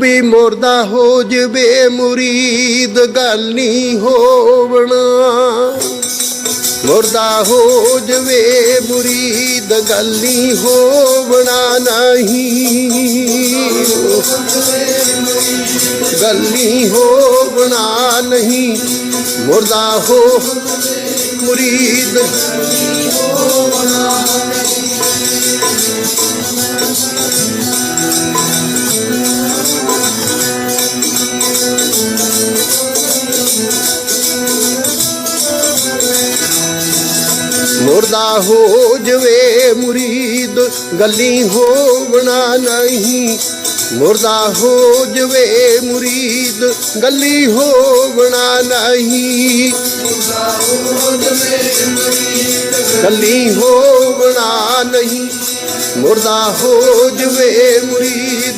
ਵੀ ਮੁਰਦਾ ਹੋ ਜਵੇ ਮੁਰੀਦ, ਗੱਲ ਨਹੀਂ ਹੋਵਣਾ। ਮੁਰਦਾ ਹੋ ਜਵੇ ਮੁਰੀਦ, ਗੱਲ ਨਹੀਂ ਹੋਵਣਾ ਨਹੀਂ। ਗੱਲ ਨਹੀਂ ਹੋਵਣਾ ਨਹੀਂ। ਮੁਰਦਾ ਹੋ ਮੁਰੀਦ ਮੁਰਦਾ ਹੋ ਜਵੇ ਮੁਰੀਦ, ਗੱਲੀ ਹੋਵਣਾ ਨਹੀਂ। ਮੁਰਦਾ ਹੋ ਜਵੇ ਮੁਰੀਦ, ਗੱਲੀ ਹੋਵਣਾ ਨਹੀਂ। ਗੱਲੀ ਹੋਵਣਾ ਨਹੀਂ। ਮੁਰਦਾ ਹੋ ਜਵੇ ਮੁਰੀਦ